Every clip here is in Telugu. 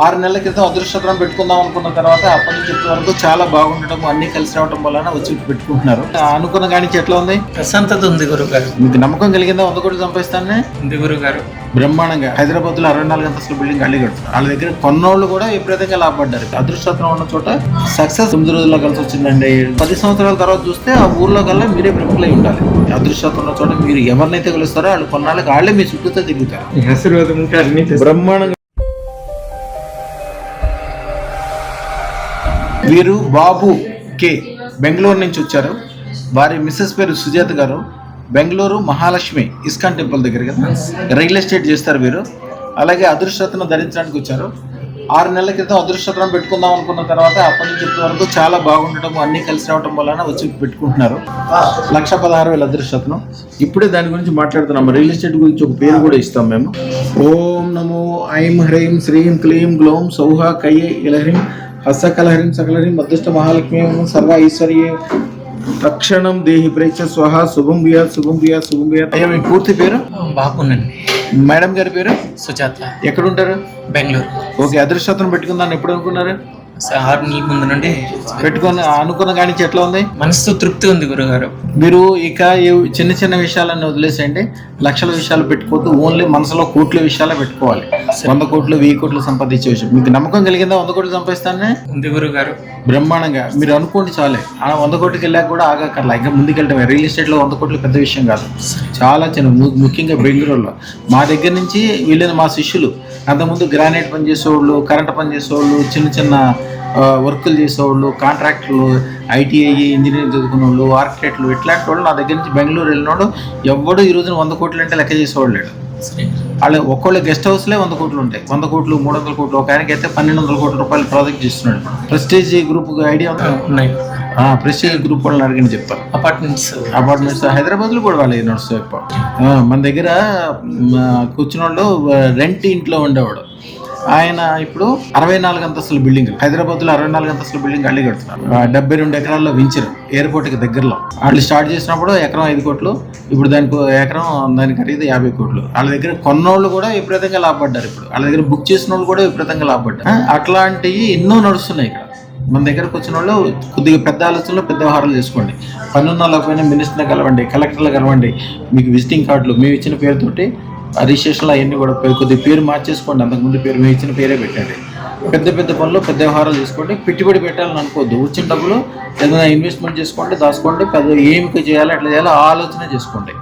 ఆరు నెలల క్రితం అదృష్టం పెట్టుకుందాం అనుకున్న తర్వాత అప్పటి నుంచి ఇప్పటి వరకు చాలా బాగుండటం అన్ని కలిసి రావడం వలన వచ్చి పెట్టుకుంటున్నారు. అనుకున్న కాడి నుంచి ఎట్లా ఉంది? ప్రశాంతత ఉంది గురుగారు. మీకు నమ్మకం కలిగిందా? వంద కోట్లు సంపాదిస్తానే? ఉంది గురుగారు. బ్రహ్మాండంగా. హైదరాబాద్లో అరవై నాలుగు అంతస్తుల బిల్డింగ్ అల్లి కడుతున్నారు. వాళ్ళ దగ్గర కొన్నోళ్ళు కూడా విపరీతంగా లాభపడ్డారు. అదృష్టం ఉన్న చోట సక్సెస్ తొమ్మిది రోజుల్లో కలిసి వచ్చిందండి. పది సంవత్సరాల తర్వాత చూస్తే ఆ ఊర్లో కల్లా మీరే ప్రముఖులై ఉండాలి. అదృష్టం ఉన్న చోట మీరు ఎవరినైతే కలుస్తారో వాళ్ళు కొన్నాళ్ళకి వాళ్ళే మీ చుట్టూతో తిరుగుతారు. ఆశీర్వాదం బ్రహ్మాండంగా వీరు బాబు కే. బెంగళూరు నుంచి వచ్చారు. వారి మిస్సెస్ పేరు సుజాత గారు. బెంగళూరు మహాలక్ష్మి ఇస్కాన్ టెంపుల్ దగ్గర కదా? రియల్ ఎస్టేట్ చేస్తారు వీరు. అలాగే అదృష్టతను ధరించడానికి వచ్చారు. ఆరు నెలల క్రితం అదృష్టతను పెట్టుకుందాం అనుకున్న తర్వాత అప్పటి నుంచి ఇప్పటి వరకు చాలా బాగుండటం అన్నీ కలిసి రావడం వలన వచ్చి పెట్టుకుంటున్నారు. లక్ష పదహారు వేల అదృష్టతను ఇప్పుడే దాని గురించి మాట్లాడుతున్నాం. రియల్ ఎస్టేట్ గురించి ఒక పేరు కూడా ఇస్తాం మేము. ఓం నమో ఐం హ్రీం శ్రీం క్లీం గ్లోం సౌహ కయ్యే ఇలహ్రీం హస్తకలహరిం సకలహరిం అదృష్ట మహాలక్ష్మి సర్వ ఐశ్వర్యే. తక్షణం దేహి ప్రేక్ష స్వహ శుభం బియా శుభం బియా శుభం బియా అయ్యా మీ పూర్తి పేరు? బాగుందండి మేడం గారి పేరు? సుజాత. ఎక్కడ ఉంటారు బెంగళూరు. ఓకే అదృష్టం పెట్టుకుందాన్ని ఎప్పుడు అనుకున్నారు? సార్ నీ ముందు నుండి పెట్టుకొని అనుకున్న కాడి నుంచి ఎట్లా ఉంది? మనసుతో తృప్తి ఉంది గురుగారు. మీరు ఇక చిన్న చిన్న విషయాలన్నీ వదిలేసేయండి. లక్షల విషయాలు పెట్టుకోవద్దు. ఓన్లీ మనసులో కోట్ల విషయాలే పెట్టుకోవాలి. వంద కోట్లు వెయ్యి కోట్లు సంపాదించే విషయం. మీకు నమ్మకం కలిగిందా? వంద కోట్లు సంపాదిస్తానే? ఉంది గురుగారు. బ్రహ్మాండంగా. మీరు అనుకోండి చాలే. ఆ వంద కోట్లకి వెళ్ళాక కూడా ఆగక్కర్లా. ఇంకా ముందుకెళ్ళటమే రియల్ ఎస్టేట్లో వంద కోట్లు పెద్ద విషయం కాదు. చాలా చిన్న ముఖ్యంగా బెంగళూరులో. మా దగ్గర నుంచి వెళ్ళిన మా శిష్యులు అంతకుముందు గ్రానైట్ పని చేసేవాళ్ళు కరెంట్ పని చేసేవాళ్ళు చిన్న చిన్న వర్కులు చేసేవాళ్ళు కాంట్రాక్టర్లు ఐటీఐ ఇంజనీరింగ్ చదువుకున్న వాళ్ళు ఆర్కిటెక్ట్లు ఇట్లాంటి వాళ్ళు నా దగ్గర నుంచి బెంగళూరు వెళ్ళినోడు ఎవడు ఈ రోజున వంద కోట్లు అంటే లెక్క చేసేవాళ్ళు లేడు సరే. వాళ్ళ గెస్ట్ హౌస్లే వంద కోట్లు ఉంటాయి. వంద కోట్లు మూడు వందల కోట్లు ఒక ఆయనకి అయితే పన్నెండు వందల కోట్ల రూపాయలు ప్రాజెక్ట్ చేస్తున్నాడు. ప్రెస్టేజ్ గ్రూప్ ఐడియా ఉన్నాయి. ప్రెస్టేజ్ గ్రూప్ వాళ్ళని అడిగిన చెప్తారు అపార్ట్మెంట్స్. అపార్ట్మెంట్స్ హైదరాబాద్లో కూడా వాళ్ళే ఎక్కువ ఆ, మన దగ్గర కూర్చున్న వాళ్ళు రెంట్ ఇంట్లో ఉండేవాడు. ఆయన ఇప్పుడు అరవై నాలుగు అంతస్తుల బిల్డింగ్ హైదరాబాద్లో అరవై నాలుగు అంతస్తుల బిల్డింగ్ అల్లి కడుతున్నారు. డెబ్బై రెండు ఎకరాల్లో వించరు ఎయిర్పోర్ట్కి దగ్గరలో. వాళ్ళు స్టార్ట్ చేసినప్పుడు ఎకరం ఐదు కోట్లు ఇప్పుడు దానికి ఎకరం దాని ఖరీదు యాభై కోట్లు. వాళ్ళ దగ్గర కొన్నోళ్ళు కూడా విపరీతంగా లాభపడ్డారు ఇప్పుడు. వాళ్ళ దగ్గర బుక్ చేసిన వాళ్ళు కూడా విపరీతంగా లాభపడ్డారు. అట్లాంటివి ఎన్నో నడుస్తున్నాయి ఇక్కడ. మన దగ్గరకు వచ్చిన వాళ్ళు కొద్దిగా పెద్ద ఆలోచనలో పెద్ద వ్యవహారాలు చేసుకోండి. పన్నున్న లేకపోయినా మినిస్టర్ని కలవండి కలెక్టర్లు కలవండి. మీకు విజిటింగ్ కార్డులు మేము ఇచ్చిన పేరుతోటి ఆ రిజిస్ట్రేషన్లో అవన్నీ కూడా కొద్దిగా పేరు మార్చేసుకోండి. అంతకుముందు పేరు మేము ఇచ్చిన పేరే పెట్టండి. పెద్ద పెద్ద పనులు పెద్ద వ్యవహారాలు చేసుకోండి. పెట్టుబడి పెట్టాలని అనుకోవద్దు. వచ్చిన డబ్బులు ఏదైనా ఇన్వెస్ట్మెంట్ చేసుకోండి దాచుకోండి పెద్ద ఏమికి చేయాలి అట్లా చేయాలి ఆలోచన చేసుకోండి?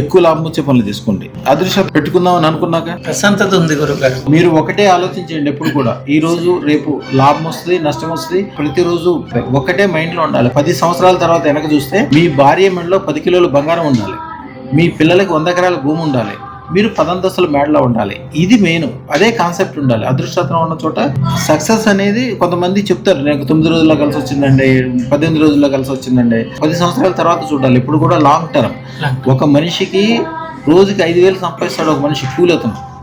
ఎక్కువ లాభం వచ్చే పనులు తీసుకోండి అదృష్టం పెట్టుకుందామని అనుకున్నాక ప్రశాంతత ఉంది గురుగారు. మీరు ఒకటే ఆలోచించండి ఎప్పుడు కూడా. ఈ రోజు రేపు లాభం వస్తుంది నష్టం వస్తుంది. ప్రతిరోజు ఒకటే మైండ్లో ఉండాలి. పది సంవత్సరాల తర్వాత వెనక చూస్తే మీ భార్య మెడలో పది కిలోలు బంగారం ఉండాలి. మీ పిల్లలకి వంద ఎకరాల భూమి ఉండాలి. మీరు పదంతస్తుల మేడలో ఉండాలి. ఇది మెయిన్. అదే కాన్సెప్ట్ ఉండాలి. అదృష్టం ఉన్న చోట సక్సెస్ అనేది కొంతమంది చెప్తారు. నాకు తొమ్మిది రోజుల్లో కలిసి వచ్చిందండి పద్దెనిమిది రోజుల్లో కలిసి వచ్చిందండి. పది సంవత్సరాల తర్వాత చూడాలి. ఇప్పుడు కూడా లాంగ్ టర్మ్ ఒక మనిషికి రోజుకి ఐదు వేలు సంపాదిస్తాడు ఒక మనిషి. కూలి అతను.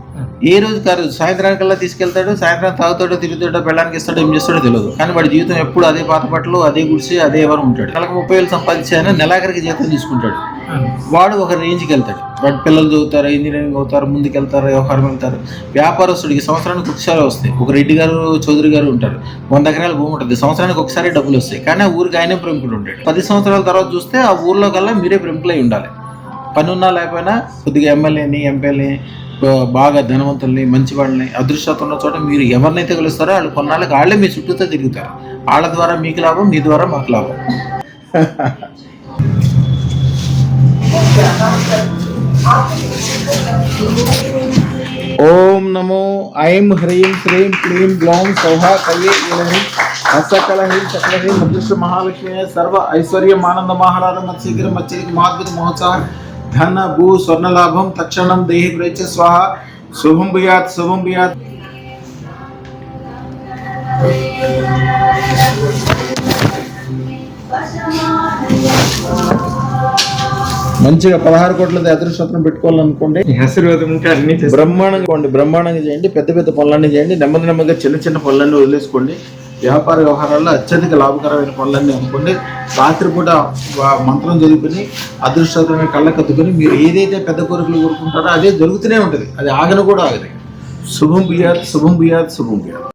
ఏ రోజు కాదు. సాయంత్రానికల్లా తీసుకెళ్తాడు సాయంత్రం తాగుతాడో తిరుగుతాడో పెళ్ళడానికి ఇస్తాడో ఏం చేస్తాడో తెలియదు. కానీ వాడి జీవితం ఎప్పుడు అదే పాత అదే గుడిసి అదే ఎవరు ఉంటాడు. నెలకు ముప్పై వేలు సంపాదించాయని నెలాఖరికి జీతం తీసుకుంటాడు. వాడు ఒక రేంజ్కి వెళ్తాడు. వాడు పిల్లలు చదువుతారు ఇంజనీరింగ్ అవుతారు ముందుకు వెళ్తారు వ్యవహారం వెళ్తారు. వ్యాపారస్తుడికి సంవత్సరానికి ఒకసారి వస్తాయి. ఒక రెడ్డి గారు చౌదరి గారు ఉంటారు. వంద ఎకరాల భూమి ఉంటుంది. సంవత్సరానికి ఒకసారి డబ్బులు వస్తాయి. కానీ ఆ ఊరికి ఆయనే ప్రముఖుడు ఉంటాడు. పది సంవత్సరాల తర్వాత చూస్తే ఆ ఊర్లో కల్లా మీరే ప్రముఖులై ఉండాలి. పని ఉన్నా లేకపోయినా కొద్దిగా ఎమ్మెల్యేని ఎంపీని బాగా ధనవంతుల్ని మంచి వాళ్ళని అదృష్టం ఉన్న చోట మీరు ఎవరినైతే కలుస్తారో వాళ్ళు కొన్నాళ్ళకి వాళ్ళే మీ చుట్టూతో తిరుగుతారు. వాళ్ళ ద్వారా మీకు లాభం మీ ద్వారా మాకు లాభం. ఓం నమో ఐం హ్రీం శ్రీం క్లీం గ్లౌం సౌహ కయ్యే ఇలహ్రీం హస్తకలహీం చక్రహీం అదృష్ట మహాలక్ష్మి సర్వ ఐశ్వర్యం ఆనంద మహారాధం మత్స్యగ్రం మత్స్యకి మహాద్భుత మహోత్సవ ధన భూ స్వర్ణ లాభం తక్షణం దేహి ప్రేచ స్వాహ శుభం భూయాత్ శుభం భూయాత్ మంచిగా పదహారు కోట్లది అదృష్టం పెట్టుకోవాలనుకోండి ఆశీర్వాదం ఉంటే అన్ని బ్రహ్మాండంగా ఉండి బ్రహ్మాండంగా చేయండి పెద్ద పెద్ద పనులన్నీ చేయండి నెమ్మది నెమ్మదిగా చిన్న చిన్న పనులన్నీ వదిలేసుకోండి. వ్యాపార వ్యవహారాల్లో అత్యధిక లాభకరమైన పనులన్నీ అనుకోండి. రాత్రిపూట మంత్రం చదువుకుని అదృష్టమైన కళ్ళకద్దుకొని మీరు ఏదైతే పెద్ద కోరికలు కోరుకుంటారో అదే జరుగుతూనే ఉంటుంది. అది ఆగను కూడా ఆగదు. శుభం బియాత్ శుభం బియాత్ శుభం బియాత్